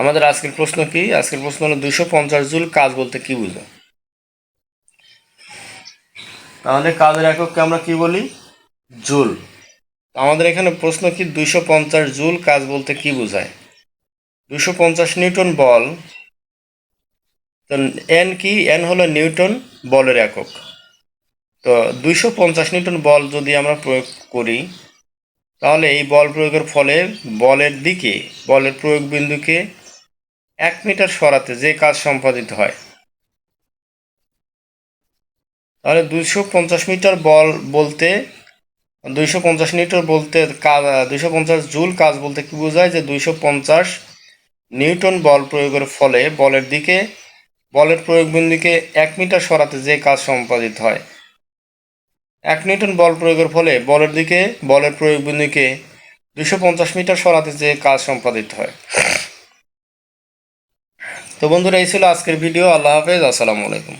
আমাদের আজকের প্রশ্ন কি? আজকের প্রশ্ন হলো দুশো পঞ্চাশ জুল কাজ বলতে কি বুঝো? তাহলে কাজের একককে আমরা কি বলি? জুল। আমাদের এখানে প্রশ্ন কি, দুইশো পঞ্চাশ জুল কাজ বলতে কি বোঝায়? দুশো পঞ্চাশ নিউটন বল, তো এন কি? এন হলো নিউটন বলের একক। তো দুইশো পঞ্চাশ নিউটন বল যদি আমরা প্রয়োগ করি, তাহলে এই বল প্রয়োগের ফলে বলের দিকে, বলের প্রয়োগ বিন্দুকে এক মিটার সরাতে যে কাজ সম্পাদিত হয়। তাহলে দুইশো পঞ্চাশ মিটার বল বলতে, দুইশো পঞ্চাশ মিটার বলতে কাজ, দুইশো পঞ্চাশ জুল কাজ বলতে কি বোঝায়? যে দুইশো পঞ্চাশ নিউটন বল প্রয়োগের ফলে বলের দিকে, বলের প্রয়োগ বিন্দুকে এক মিটার সরাতে যে কাজ সম্পাদিত হয়। এক নিউটন বল প্রয়োগের ফলে বলের দিকে, বলের প্রয়োগ বিন্দুকে দুইশো পঞ্চাশ মিটার সরাতে যে কাজ সম্পাদিত হয়। তো বন্ধুরা এই ছিল আজকের ভিডিও। আল্লাহ হাফেজ আসসালামু আলাইকুম।